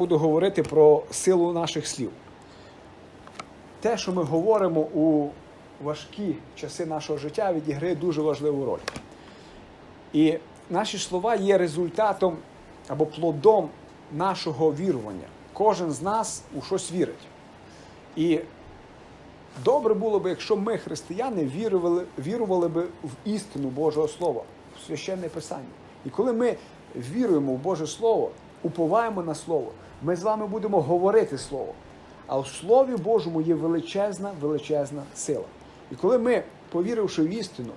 буду говорити про силу наших слів. Те, що ми говоримо у важкі часи нашого життя, відіграє дуже важливу роль. І наші слова є результатом або плодом нашого вірування. Кожен з нас у щось вірить. І добре було б, якщо ми, християни, вірували, вірували б в істину Божого Слова, в священне Писання. І коли ми віруємо в Боже Слово, уповаємо на Слово, ми з вами будемо говорити Слово. А в Слові Божому є величезна, величезна сила. І коли ми, повіривши в істину,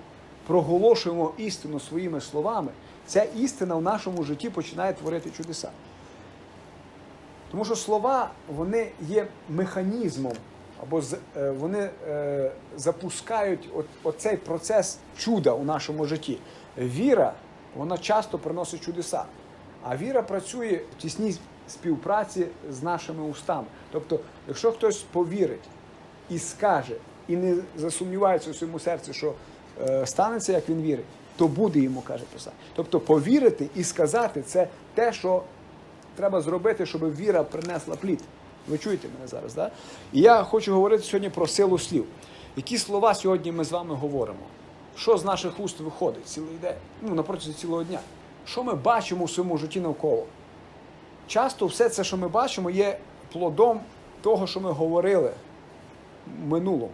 проголошуємо істину своїми словами, ця істина в нашому житті починає творити чудеса. Тому що слова вони є механізмом, або е, вони е, запускають оцей процес чуда у нашому житті. Віра, вона часто приносить чудеса. А віра працює в тісній співпраці з нашими устами. Тобто, якщо хтось повірить і скаже, і не засумнівається у своєму серці, що е, станеться, як він вірить, то буде йому, каже Писання. Тобто повірити і сказати це те, що треба зробити, щоб віра принесла плід. Ви чуєте мене зараз, да? І я хочу говорити сьогодні про силу слів. Які слова сьогодні ми з вами говоримо? Що з наших уст виходить цілий день? Ну, на протязі цілого дня. Що ми бачимо у своєму житті навколо? Часто все це, що ми бачимо, є плодом того, що ми говорили в минулому.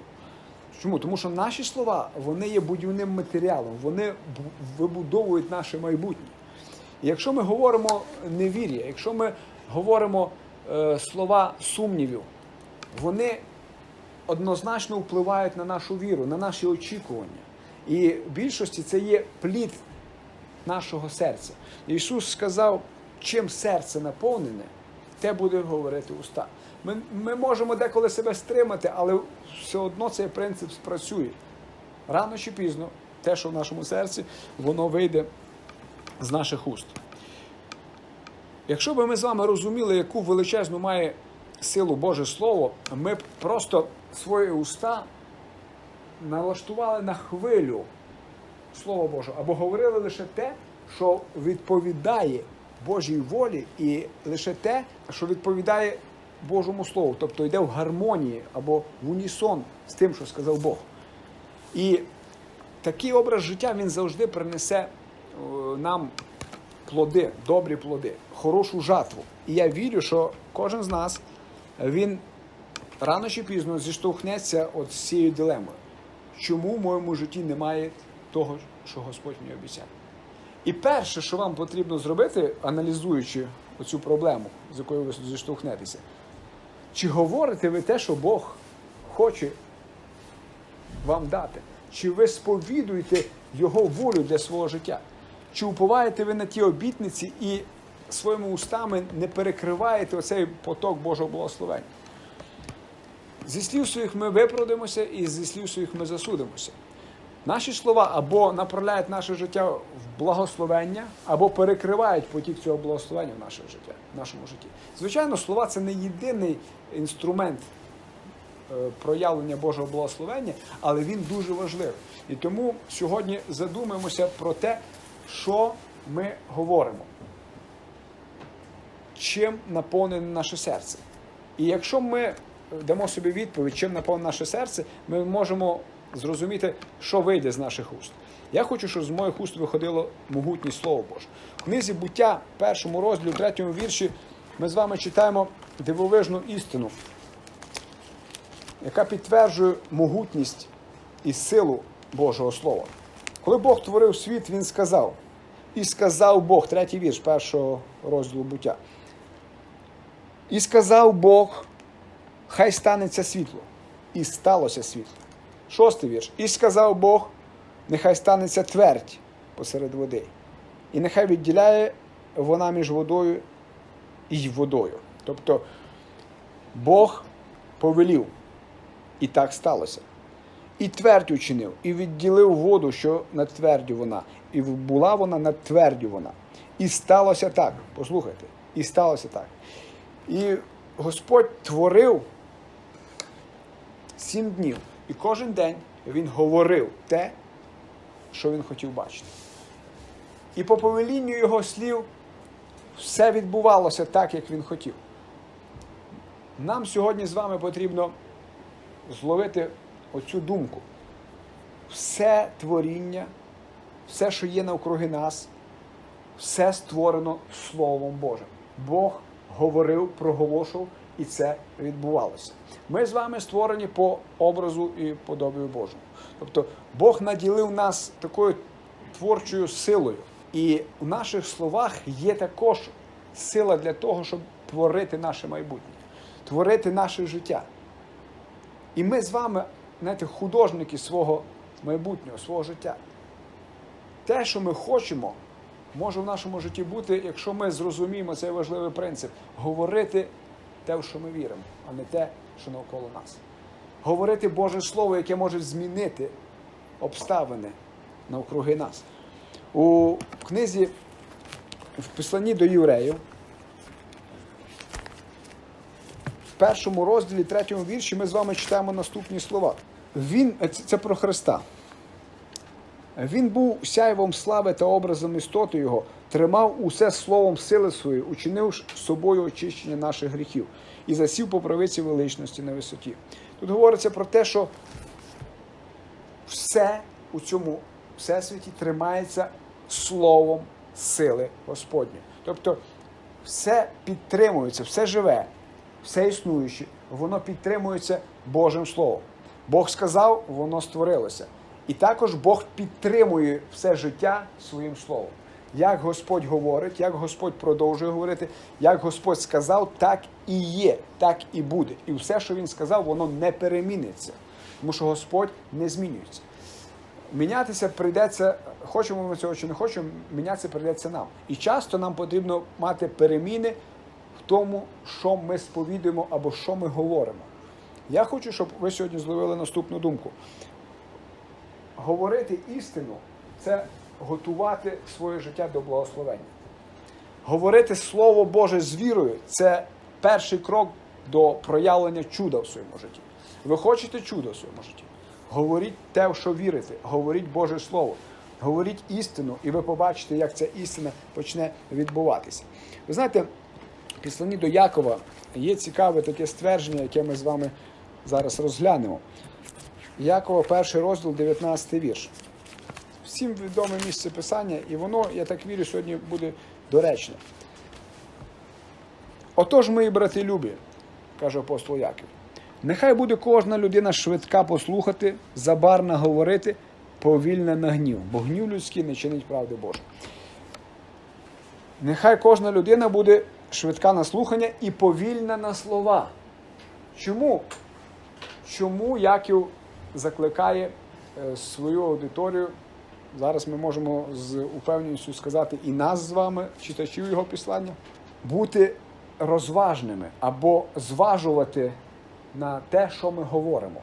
Чому? Тому що наші слова вони є будівним матеріалом, вони вибудовують наше майбутнє. І якщо ми говоримо невір'я, якщо ми говоримо е, слова сумнівів, вони однозначно впливають на нашу віру, на наші очікування. І в більшості це є плід нашого серця. Ісус сказав, чим серце наповнене, те буде говорити уста. Ми, ми можемо деколи себе стримати, але все одно цей принцип спрацює. Рано чи пізно, те, що в нашому серці, воно вийде з наших уст. Якщо б ми з вами розуміли, яку величезну має силу Боже Слово, ми б просто свої уста налаштували на хвилю Слова Божого, або говорили лише те, що відповідає Божій волі, і лише те, що відповідає Божому Слову, тобто йде в гармонії або в унісон з тим, що сказав Бог. І такий образ життя він завжди принесе е, нам плоди, добрі плоди, хорошу жатву. І я вірю, що кожен з нас він рано чи пізно зіштовхнеться от з цією дилемою. Чому в моєму житті немає того, що Господь мені обіцяв? І перше, що вам потрібно зробити, аналізуючи оцю проблему, з якою ви зіштовхнетеся, чи говорите ви те, що Бог хоче вам дати? Чи ви сповідуєте Його волю для свого життя? Чи уповаєте ви на ті обітниці і своїми устами не перекриваєте оцей поток Божого благословення? Зі слів своїх ми виправдимося, і зі слів своїх ми засудимося. Наші слова або направляють наше життя в благословення, або перекривають потік цього благословення в наше життя, в нашому житті. Звичайно, слова це не єдиний інструмент е, проявлення Божого благословення, але він дуже важливий. І тому сьогодні задумаємося про те, що ми говоримо, чим наповнене наше серце. І якщо ми дамо собі відповідь, чим наповнене наше серце, ми можемо зрозуміти, що вийде з наших уст. Я хочу, щоб з моїх уст виходило могутнє Слово Боже. В книзі буття, першому розділі, третьому вірші, ми з вами читаємо дивовижну істину, яка підтверджує могутність і силу Божого Слова. Коли Бог творив світ, Він сказав, і сказав Бог, третій вірш першого розділу буття. І сказав Бог, хай станеться світло. І сталося світло. Шостий вірш. І сказав Бог, нехай станеться твердь посеред води. І нехай відділяє вона між водою і водою. Тобто Бог повелів, і так сталося. І твердь учинив, і відділив воду, що над твердю вона, і була вона над твердю вона. І сталося так. Послухайте, і сталося так. І Господь творив сім днів. І кожен день він говорив те, що він хотів бачити. І по повелінню його слів все відбувалося так, як він хотів. нам сьогодні з вами потрібно зловити оцю думку. Все творіння, все, що є навкруги нас, все створено Словом Божим. Бог говорив, проголошував, і це відбувалося. Ми з вами створені по образу і подобію Божому. Тобто Бог наділив нас такою творчою силою. І в наших словах є також сила для того, щоб творити наше майбутнє, творити наше життя. І ми з вами, знаєте, художники свого майбутнього, свого життя. Те, що ми хочемо, може в нашому житті бути, якщо ми зрозуміємо цей важливий принцип, говорити те, в що ми віримо, а не те, що навколо нас. Говорити Боже Слово, яке може змінити обставини навкруги нас. У книзі в посланні до євреїв, в першому розділі, третьому вірші, ми з вами читаємо наступні слова. Він, це про Христа. Він був сяйвом слави та образом істоти Його, тримав усе словом сили своєї, учинив собою очищення наших гріхів і засів по правиці величності на висоті. Тут говориться про те, що все у цьому всесвіті тримається словом сили Господньої. Тобто все підтримується, все живе, все існуюче, воно підтримується Божим Словом. Бог сказав, воно створилося. І також Бог підтримує все життя своїм словом. Як Господь говорить, як Господь продовжує говорити, як Господь сказав, так і є, так і буде. І все, що Він сказав, воно не переміниться, тому що Господь не змінюється. Мінятися прийдеться, хочемо ми цього чи не хочемо, мінятися прийдеться нам. І часто нам потрібно мати переміни в тому, що ми сповідуємо або що ми говоримо. Я хочу, щоб ви сьогодні зловили наступну думку. Говорити істину це готувати своє життя до благословення. Говорити Слово Боже з вірою це перший крок до проявлення чуда в своєму житті. Ви хочете чуда в своєму житті? Говоріть те, в що вірите, говоріть Боже Слово, говоріть істину, і ви побачите, як ця істина почне відбуватися. Ви знаєте, в післанні до Якова є цікаве таке ствердження, яке ми з вами зараз розглянемо. Якова, перший розділ, 19 вірш. Всім відоме місце писання, і воно, я так вірю, сьогодні буде доречне. Отож, мої брати любі, каже апостол Яків, нехай буде кожна людина швидка послухати, забарна говорити, повільна на гнів, бо гнів людський не чинить правди Божої. Нехай кожна людина буде швидка на слухання і повільна на слова. Чому? Чому Яків закликає е, свою аудиторію? Зараз ми можемо з упевненістю сказати і нас з вами, читачів його післання, бути розважними або зважувати на те, що ми говоримо,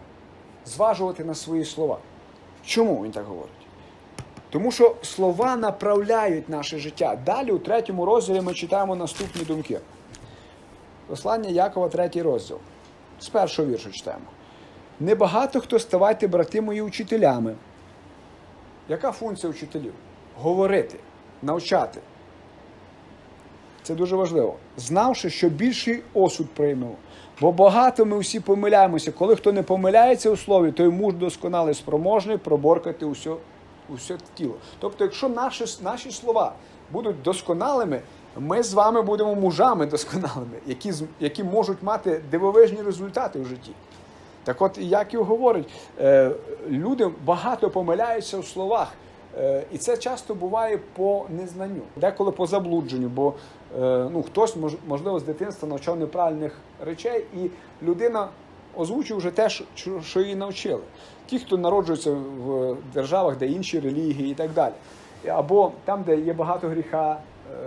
зважувати на свої слова. Чому він так говорить? Тому що слова направляють наше життя. Далі, у третьому розділі, ми читаємо наступні думки. Послання Якова, третій розділ. З першого віршу читаємо. Небагато хто ставайте, брати мої, учителями. Яка функція вчителів? Говорити, навчати. Це дуже важливо. Знавши, що більший осуд приймемо. Бо багато ми всі помиляємося. Коли хто не помиляється у слові, той муж досконалий спроможний проборкати усе, усе тіло. Тобто, якщо наші, наші слова будуть досконалими, ми з вами будемо мужами досконалими, які, які можуть мати дивовижні результати в житті. Так от, як і говорить, е, люди багато помиляються у словах. Е, І це часто буває по незнанню, деколи по заблудженню, бо е, ну, хтось, мож- можливо, з дитинства навчав неправильних речей, і людина озвучує вже те, що- її навчили. Ті, хто народжується в державах, де інші релігії і так далі. Або там, де є багато гріха,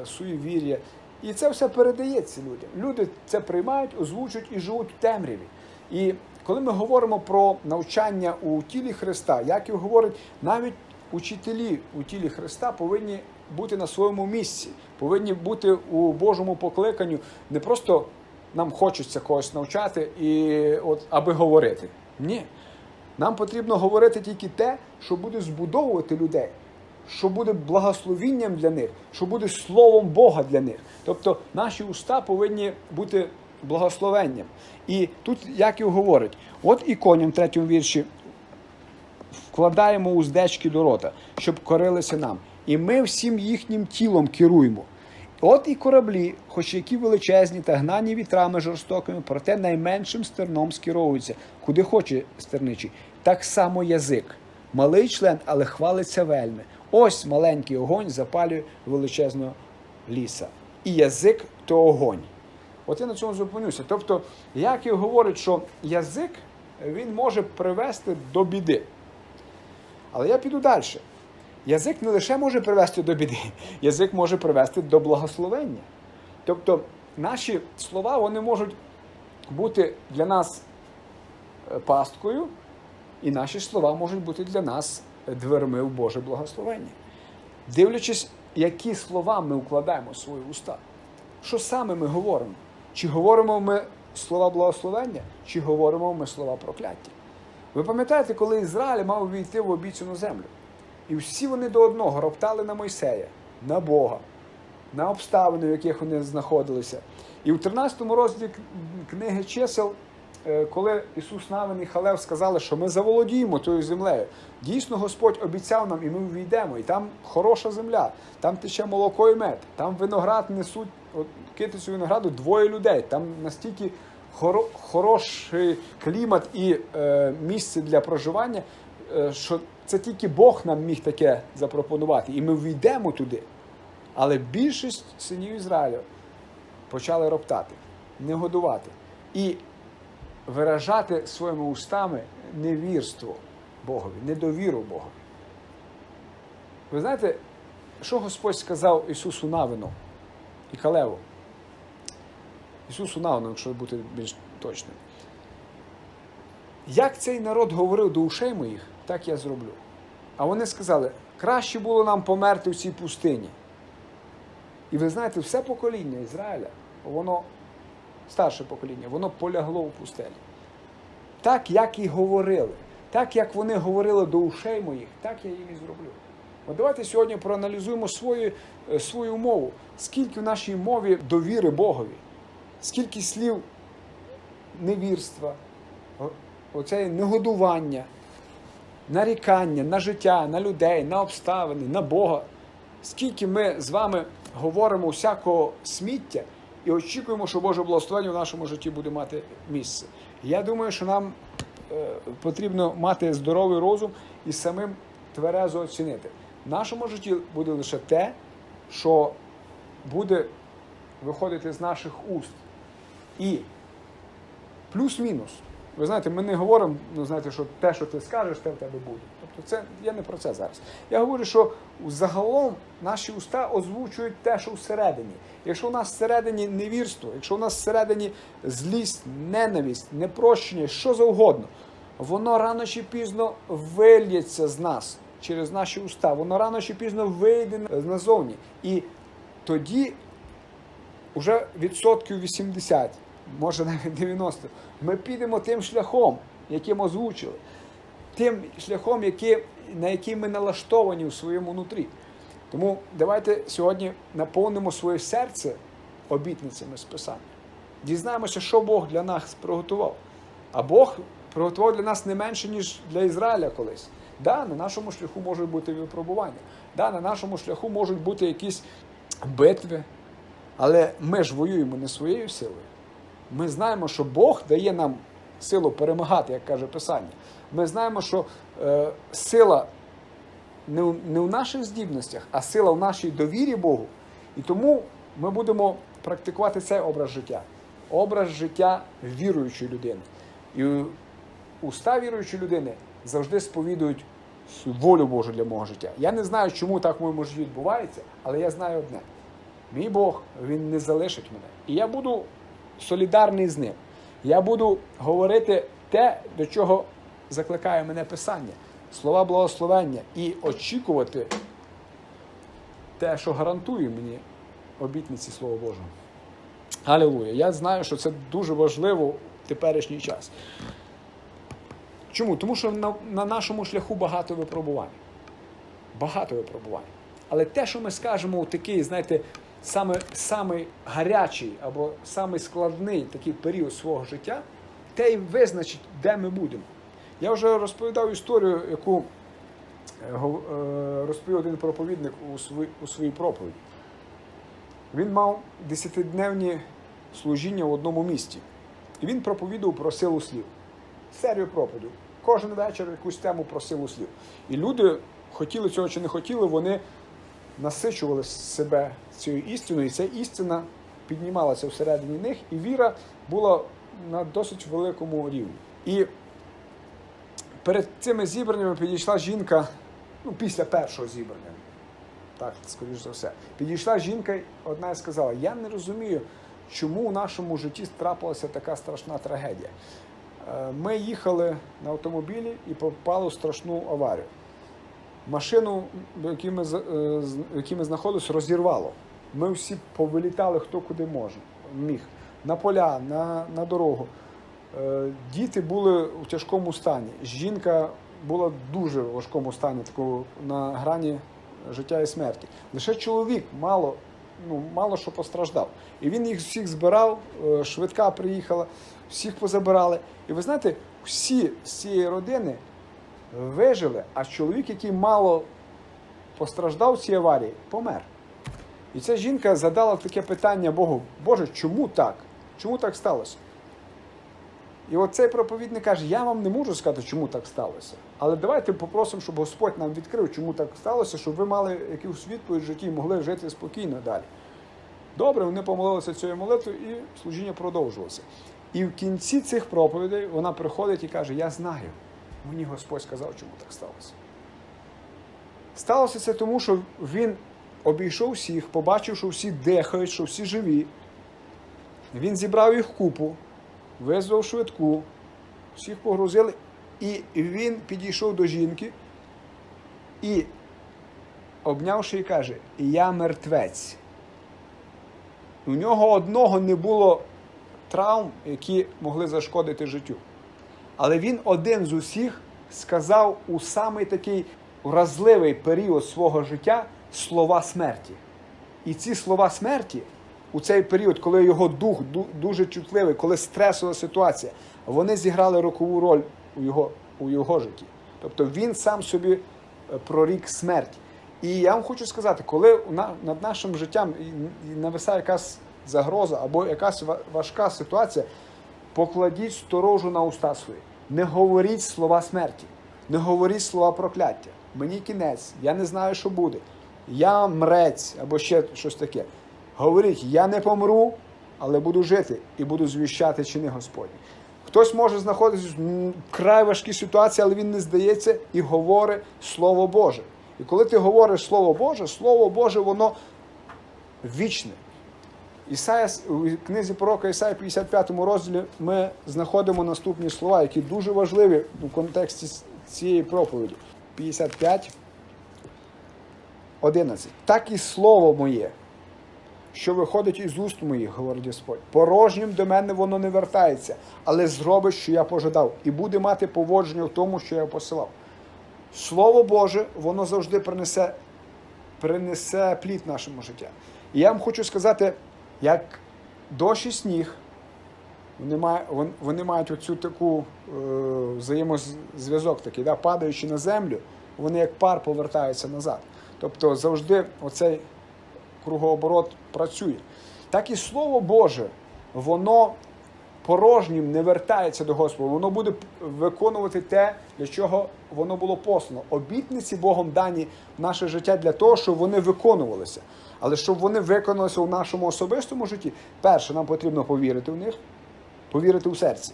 суєвір'я. І це все передається людям. Люди це приймають, озвучують і живуть в темряві. І коли ми говоримо про навчання у тілі Христа, Яків говорить, навіть учителі у тілі Христа повинні бути на своєму місці, повинні бути у Божому покликанню. Не просто нам хочеться когось навчати, і от аби говорити. Ні. Нам потрібно говорити тільки те, що буде збудовувати людей, що буде благословінням для них, що буде словом Бога для них. Тобто наші уста повинні бути благословенням. І тут Яків говорить: от і коням в третьому вірші вкладаємо уздечки до рота, щоб корилися нам. І ми всім їхнім тілом керуємо. От і кораблі, хоч які величезні та гнані вітрами жорстокими, проте найменшим стерном скеровуються, куди хоче стерничий. Так само язик. Малий член, але хвалиться вельми. Ось маленький огонь запалює величезного ліса. І язик то огонь. От я на цьому зупинюся. Тобто, Яків говорить, що язик він може привести до біди. Але я піду далі. Язик не лише може привести до біди, язик може привести до благословення. Тобто наші слова вони можуть бути для нас е, пасткою, і наші слова можуть бути для нас дверми в Боже благословення. Дивлячись, які слова ми вкладаємо в свої уста, що саме ми говоримо? Чи говоримо ми слова благословення, чи говоримо ми слова прокляття? Ви пам'ятаєте, коли Ізраїль мав війти в обіцяну землю? І всі вони до одного роптали на Мойсея, на Бога, на обставини, в яких вони знаходилися. І в 13 розділі книги чисел, е, коли Ісус Навин і Халев сказали, що ми заволодіємо тою землею, дійсно Господь обіцяв нам, і ми війдемо, і там хороша земля, там тече молоко і мед, там виноград несуть, от, китицю винограду двоє людей, там настільки хоро- хороший клімат і е, місце для проживання, е, що це тільки Бог нам міг таке запропонувати, і ми війдемо туди. Але більшість синів Ізраїлю почали роптати, не годувати і виражати своїми устами невірство Богові, недовіру Богові. Ви знаєте, що Господь сказав Ісусу Навину і Калеву? Ісусу Навину, якщо бути більш точним. Як цей народ говорив до ушей моїх, так я зроблю. А вони сказали, краще було нам померти в цій пустині. І ви знаєте, все покоління Ізраїля, воно, старше покоління, воно полягло в пустелі. Так, як і говорили, так як вони говорили до ушей моїх, так я їм і зроблю. От давайте сьогодні проаналізуємо свою, е, свою мову. Скільки в нашій мові довіри Богові, скільки слів невірства, оце негодування, нарікання на життя, на людей, на обставини, на Бога. Скільки ми з вами говоримо всякого сміття і очікуємо, що Боже благословення в нашому житті буде мати місце. Я думаю, що нам е, потрібно мати здоровий розум і самим тверезо оцінити. В нашому житті буде лише те, що буде виходити з наших уст. І плюс-мінус. Ви знаєте, ми не говоримо, ну знаєте, що те, що ти скажеш, те в тебе буде. Тобто це я не про це зараз. Я говорю, що загалом наші уста озвучують те, що всередині. Якщо у нас всередині невірство, якщо у нас всередині злість, ненависть, непрощення, що завгодно, воно рано чи пізно вильється з нас через наші уста. Воно рано чи пізно вийде назовні. І тоді уже відсотків 80, може навіть 90, ми підемо тим шляхом, яким озвучили, тим шляхом, який, на який ми налаштовані у своєму нутрі. Тому давайте сьогодні наповнимо своє серце обітницями з Писання. Дізнаємося, що Бог для нас приготував. А Бог приготував для нас не менше, ніж для Ізраїля колись. Да, на нашому шляху можуть бути випробування. Да, на нашому шляху можуть бути якісь битви. Але ми ж воюємо не своєю силою. Ми знаємо, що Бог дає нам силу перемагати, як каже Писання. Ми знаємо, що е, сила не, в- не в наших здібностях, а сила в нашій довірі Богу. І тому ми будемо практикувати цей образ життя. Образ життя віруючої людини. І уста віруючої людини завжди сповідують волю Божу для мого життя. Я не знаю, чому так в моєму житті відбувається, але я знаю одне: мій Бог він не залишить мене. І я буду солідарний з ним. Я буду говорити те, до чого закликає мене Писання, слова благословення і очікувати те, що гарантує мені обітниці Слова Божого. Алілуя. Я знаю, що це дуже важливо в теперішній час. Чому? Тому що на, на нашому шляху багато випробувань. Багато випробувань. Але те, що ми скажемо у такий, знаєте, саме, самий гарячий або самий складний такий період свого життя, те й визначить, де ми будемо. Я вже розповідав історію, яку е, е, розповів один проповідник у, свої, у своїй проповіді. Він мав десятидневні служіння в одному місті. І він проповідував про силу слів. Серію проповідів. Кожен вечір якусь тему про силу слів. І люди, хотіли цього чи не хотіли, вони насичували себе цією істиною, і ця істина піднімалася всередині них, і віра була на досить великому рівні. І перед цими зібраннями підійшла жінка, ну, після першого зібрання, так, скоріш за все, підійшла жінка, одна і сказала: Я не розумію, чому в нашому житті трапилася така страшна трагедія. Е, Ми їхали на автомобілі і попали в страшну аварію. Машину, в якій ми, е, в ми знаходилися, розірвало. Ми всі повилітали хто куди може, міг. На поля, на, на дорогу. Е, Діти були у тяжкому стані. Жінка була в дуже важкому стані, такому на грані життя і смерті. Лише чоловік мало, ну, мало що постраждав. І він їх всіх збирав, швидка приїхала, всіх позабирали. І ви знаєте, всі з цієї родини вижили, а чоловік, який мало постраждав в цій аварії, помер. І ця жінка задала таке питання Богу: Боже, чому так? Чому так сталося? І от цей проповідник каже: я вам не можу сказати, чому так сталося. Але давайте попросимо, щоб Господь нам відкрив, чому так сталося, щоб ви мали якусь відповідь в житті і могли жити спокійно далі. Добре, вони помолилися цією молитвою, і служіння продовжилося. І в кінці цих проповідей вона приходить і каже: Я знаю, мені Господь сказав, чому так сталося. Сталося це тому, що він обійшов всіх, побачив, що всі дихають, що всі живі. Він зібрав їх купу, визвав швидку, всіх погрузили, і він підійшов до жінки і, обнявши її, каже: Я мертвець. У нього одного не було травм, які могли зашкодити життю. Але він один з усіх сказав у самий такий вразливий період свого життя слова смерті. І ці слова смерті у цей період, коли його дух дуже чутливий, коли стресова ситуація, вони зіграли рокову роль у його, у його житті. Тобто він сам собі е, прорік смерть. І я вам хочу сказати, коли над нашим життям нависає якась загроза або якась важка ситуація, покладіть сторожу на уста свої. Не говоріть слова смерті, не говоріть слова прокляття. Мені кінець, я не знаю, що буде. Я мрець або ще щось таке. Говоріть, я не помру, але буду жити і буду звіщати чини Господні. Хтось може знаходитися в край важкій ситуації, але він не здається і говорить Слово Боже. І коли ти говориш Слово Боже, Слово Боже, воно вічне. Ісая, у книзі пророка Ісая 55 розділі ми знаходимо наступні слова, які дуже важливі у контексті цієї проповіді. 55, 11. Так і слово моє, що виходить із уст моїх, говорить Господь. Порожнім до мене воно не вертається, але зробить, що я пожадав, і буде мати поводження в тому, що я посилав. Слово Боже, воно завжди принесе, принесе плід нашому життя. І я вам хочу сказати, як дощ і сніг, вони, мають оцю таку е, взаємозв'язок такий, да, падаючи на землю, вони як пар повертаються назад. Тобто завжди оцей кругооборот працює. Так і Слово Боже, воно порожнім не вертається до Господа, воно буде виконувати те, для чого воно було послано. Обітниці Богом дані в наше життя для того, щоб вони виконувалися. Але щоб вони виконалися у нашому особистому житті, перше, нам потрібно повірити в них, повірити у серці.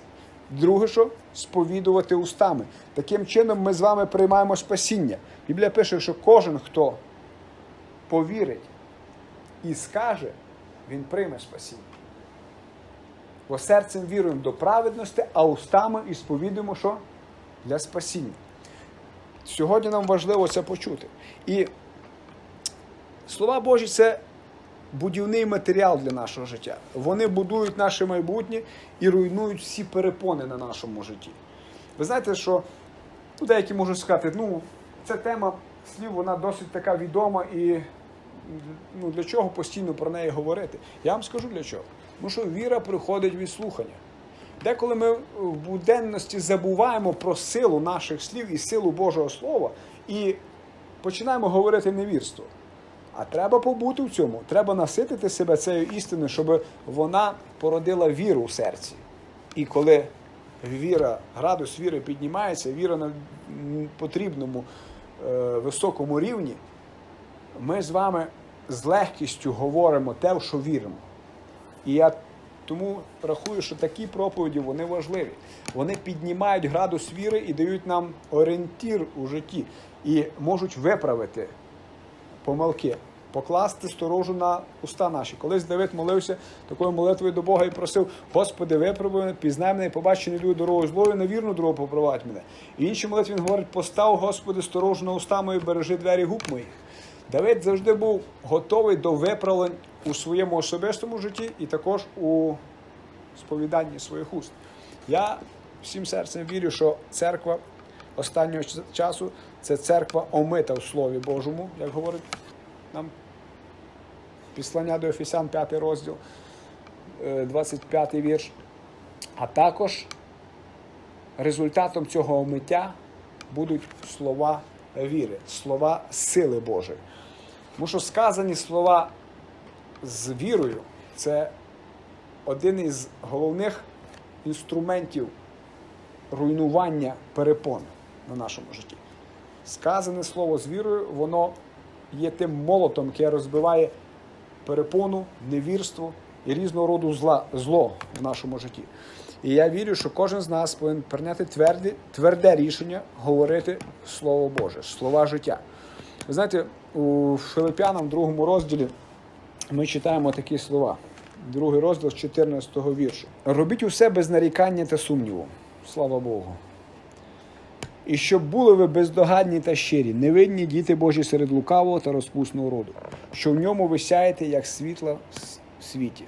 Друге, що сповідувати устами. Таким чином ми з вами приймаємо спасіння. Біблія пише, що кожен, хто повірить і скаже, він прийме спасіння. Бо серцем віруємо до праведності, а устами і сповідуємо, що для спасіння. Сьогодні нам важливо це почути. І слова Божі це будівний матеріал для нашого життя. Вони будують наше майбутнє і руйнують всі перепони на нашому житті. Ви знаєте, що ну, деякі можуть сказати, ну, ця тема слів, вона досить така відома і ну, для чого постійно про неї говорити? Я вам скажу для чого. Тому що віра приходить від слухання. Деколи ми в буденності забуваємо про силу наших слів і силу Божого Слова і починаємо говорити невірство. А треба побути в цьому. Треба наситити себе цією істиною, щоб вона породила віру в серці. І коли віра, градус віри піднімається, віра на потрібному е, високому рівні, ми з вами з легкістю говоримо те, в що віримо. І я тому рахую, що такі проповіді вони важливі. Вони піднімають градус віри і дають нам орієнтір у житті і можуть виправити помилки, покласти сторожу на уста наші. Колись Давид молився такою молитвою до Бога і просив: Господи, виправи мене, пізнай мене, і побачи не дорогу злою, на вірну дорогу попровадь мене. І в іншій молитві він говорить: постав, Господи, сторожу на уста мої, бережи двері губ моїх. Давид завжди був готовий до виправлень у своєму особистому житті і також у сповіданні своїх уст. Я всім серцем вірю, що церква останнього часу це церква омита в Слові Божому, як говорить нам післання до Ефесян, 5 розділ, е, 25 вірш. А також результатом цього омиття будуть слова віри, слова сили Божої. Тому що сказані слова з вірою це один із головних інструментів руйнування перепон на нашому житті. Сказане слово з вірою, воно є тим молотом, яке розбиває перепону, невірство і різного роду зла, зло в нашому житті. І я вірю, що кожен з нас повинен прийняти тверде, тверде рішення говорити Слово Боже, слова життя. Ви знаєте, у Филип'янам, другому розділі, ми читаємо такі слова. Другий розділ з 14 віршу. Робіть усе без нарікання та сумніву. Слава Богу. І щоб були ви бездогадні та щирі, невинні діти Божі серед лукавого та розпусного роду, що в ньому ви сяєте, як світло в світі,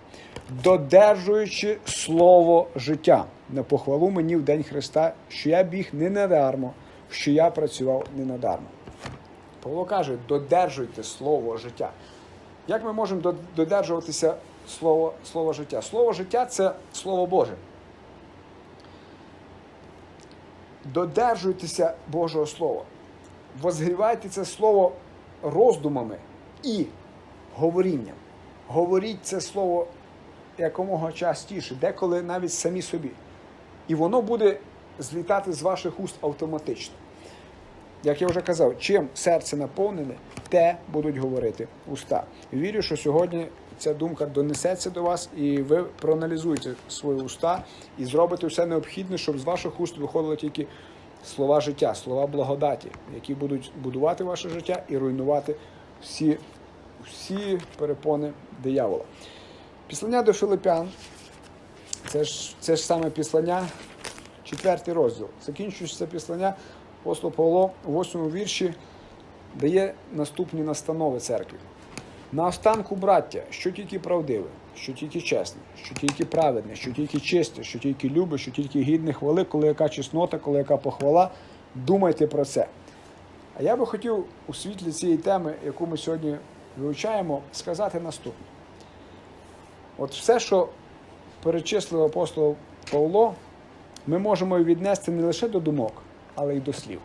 додержуючи слово життя на похвалу мені в день Христа, що я біг не надармо, що я працював не надармо. Павло каже: додержуйте слово життя. Як ми можемо додержуватися слово, слово життя? Слово життя це Слово Боже. Додержуйтеся Божого Слова. Возгрівайте це слово роздумами і говорінням. Говоріть це слово якомога частіше, деколи навіть самі собі. І воно буде злітати з ваших уст автоматично. Як я вже казав, чим серце наповнене, те будуть говорити уста. Вірю, що сьогодні ця думка донесеться до вас, і ви проаналізуєте свої уста і зробите все необхідне, щоб з ваших уст виходили тільки слова життя, слова благодаті, які будуть будувати ваше життя і руйнувати всі, всі перепони диявола. Післання до Филипян, це ж, це ж саме післання, четвертий розділ. Закінчуючи це післання, апостол Павло у восьмому вірші дає наступні настанови церкві. Наостанку, браття, що тільки правдиве, що тільки чесне, що тільки праведне, що тільки чисте, що тільки любе, що тільки гідне хвали, коли яка чеснота, коли яка похвала, думайте про це. А я би хотів у світлі цієї теми, яку ми сьогодні вивчаємо, сказати наступне. От все, що перечислив апостол Павло, ми можемо віднести не лише до думок, але й до слів.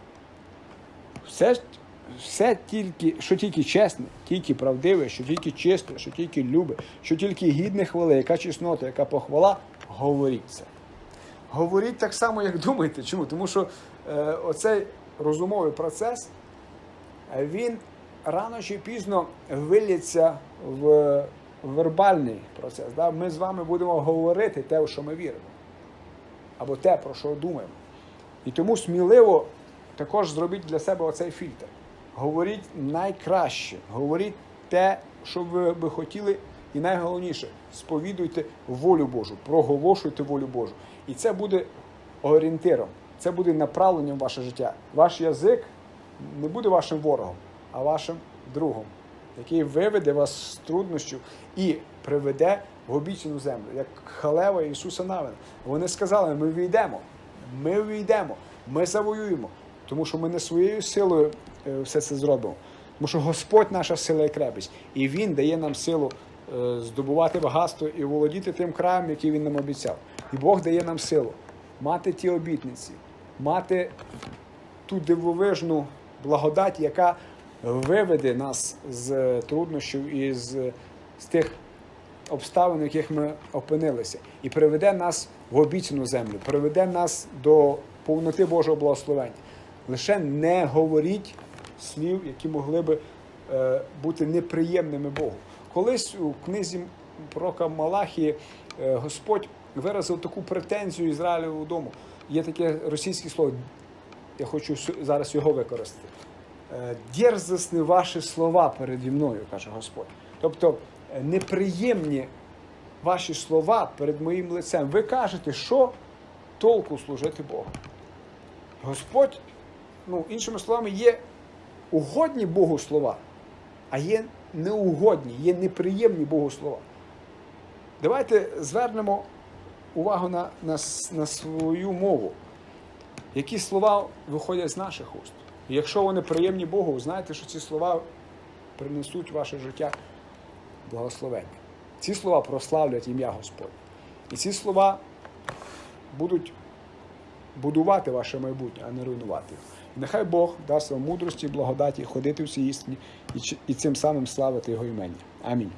Все, все тільки, що тільки чесне, тільки правдиве, що тільки чисте, що тільки любе, що тільки гідне хвали, яка чеснота, яка похвала, говоріть це. Говоріть так само, як думаєте. Чому? Тому що е, оцей розумовий процес, е, він рано чи пізно виліться в вербальний процес. Да? Ми з вами будемо говорити те, у що ми віримо, або те, про що думаємо. І тому сміливо також зробіть для себе оцей фільтр. Говоріть найкраще, говоріть те, що ви би хотіли, і найголовніше сповідуйте волю Божу, проголошуйте волю Божу. І це буде орієнтиром, це буде направленням ваше життя. Ваш язик не буде вашим ворогом, а вашим другом, який виведе вас з труднощів і приведе в обіцяну землю, як Халева Ісуса Навина. Вони сказали: ми війдемо, ми війдемо, ми завоюємо, тому що ми не своєю силою е, все це зробимо. Тому що Господь наша сила і крепість, і Він дає нам силу е, здобувати багатство і володіти тим краєм, який він нам обіцяв. І Бог дає нам силу мати ті обітниці, мати ту дивовижну благодать, яка виведе нас з труднощів і з, з тих обставин, в яких ми опинилися, і приведе нас в обіцяну землю, приведе нас до повноти Божого благословення. Лише не говоріть слів, які могли би е, бути неприємними Богу. Колись у книзі пророка Малахії е, Господь виразив таку претензію Ізраїлеву дому. Є таке російське слово, я хочу зараз його використати. Е, Дерзостні ваші слова переді мною, каже Господь. Тобто е, неприємні ваші слова перед моїм лицем. Ви кажете, що толку служити Богу. Господь, ну, іншими словами, є угодні Богу слова, а є неугодні, є неприємні Богу слова. Давайте звернемо увагу на, на, на свою мову. Які слова виходять з наших уст. Якщо вони приємні Богу, знайте, що ці слова принесуть в ваше життя благословення. Ці слова прославлять ім'я Господь. І ці слова будуть будувати ваше майбутнє, а не руйнувати. його. І нехай Бог дасть вам мудрості благодаті ходити в цій істині і цим самим славити Його імені. Амінь.